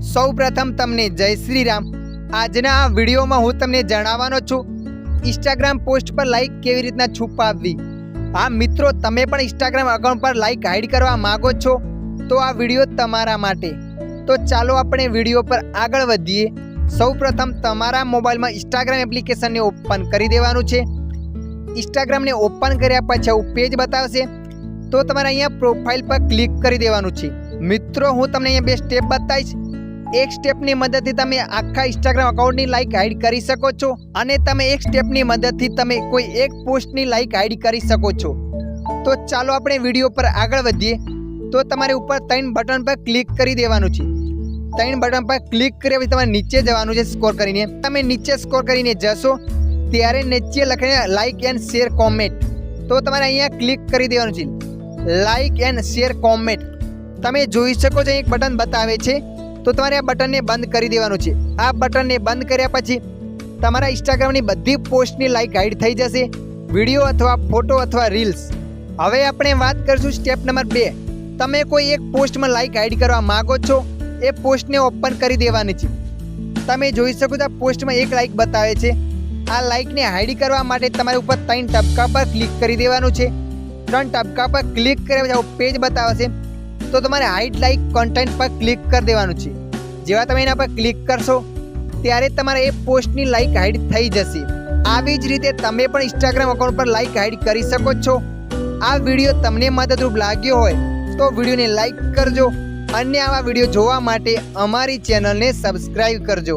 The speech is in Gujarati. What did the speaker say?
સૌ પ્રથમ તમને જય શ્રી રામ આજના આ વિડીયોમાં હું તમને જણાવવાનો છું ઇન્સ્ટાગ્રામ પોસ્ટ પર લાઈક કેવી રીતના છુપાવવી? હા, મિત્રો, તમે પણ ઇન્સ્ટાગ્રામ અકાઉન્ટ પર લાઈક હાઈડ કરવા માગો છો, તો આ વીડિયો તમારા માટે. તો ચાલો આપણે વીડિયો પર આગળ વધીએ. સૌપ્રથમ તમારા મોબાઈલમાં ઇન્સ્ટાગ્રામ એપ્લિકેશનને ઓપન કરી દેવાનું છે. ઇન્સ્ટાગ્રામને ઓપન કર્યા પછી આવું પેજ બતાવશે. તો તમારે અહીંયા પ્રોફાઇલ પર ક્લિક કરી દેવાનું છે. મિત્રો, હું તમને અહીંયા બે સ્ટેપ બતાવીશ. એક સ્ટેપની મદદથી તમે આખા ઇન્સ્ટાગ્રામ અકાઉન્ટની લાઈક હાઈડ કરી શકો છો અને તમે એક સ્ટેપની મદદથી તમે કોઈ એક પોસ્ટની લાઇક હાઈડ કરી શકો છો. તો ચાલો આપણે વીડિયો પર આગળ વધીએ. તો તમારે ઉપર ત્રણ બટન પર ક્લિક કરી દેવાનું છે. ત્રણ બટન પર ક્લિક કર્યા તમારે નીચે જવાનું છે સ્કોર કરીને. તમે નીચે સ્કોર કરીને જશો ત્યારે નીચે લખીને લાઇક એન્ડ શેર કોમેન્ટ તો તમારે અહીંયા ક્લિક કરી દેવાનું છે. લાઈક એન્ડ શેર કોમેન્ટ તમે જોઈ શકો છો એક બટન બતાવે છે. તો તમારે આ બટનને બંધ કરી દેવાનું છે. આ બટનને બંધ કર્યા પછી તમારા ઇન્સ્ટાગ્રામની બધી પોસ્ટની લાઈક હાઈડ થઈ જશે. વીડિયો અથવા ફોટો અથવા રીલ્સ હવે આપણે વાત કરીશું સ્ટેપ નંબર બે. તમે કોઈ એક પોસ્ટમાં લાઈક હાઈડ કરવા માગો છો, એ પોસ્ટને ઓપન કરી દેવાની છે. તમે જોઈ શકો છો આ પોસ્ટમાં એક લાઈક બતાવે છે. આ લાઈકને હાઈડ કરવા માટે તમારે ઉપર ત્રણ ટપકા પર ક્લિક કરી દેવાનું છે. ત્રણ ટપકા પર ક્લિક કર્યા પછી પેજ બતાવશે તો તમારે હાઈડ લાઈક કોન્ટેન્ટ પર ક્લિક કરી દેવાનું છે. જેવા તમે એના પર ક્લિક કરશો, ત્યારે તમારે એ પોસ્ટની લાઈક હાઈડ થઈ જશે. આવી જ રીતે તમે પણ ઇન્સ્ટાગ્રામ અકાઉન્ટ પર લાઈક હાઈડ કરી શકો છો. આ વીડિયો તમને મદદરૂપ લાગ્યો હોય, તો વિડીયોને લાઈક કરજો. અન્ય આવા વીડિયો જોવા માટે અમારી ચેનલને સબસ્ક્રાઈબ કરજો.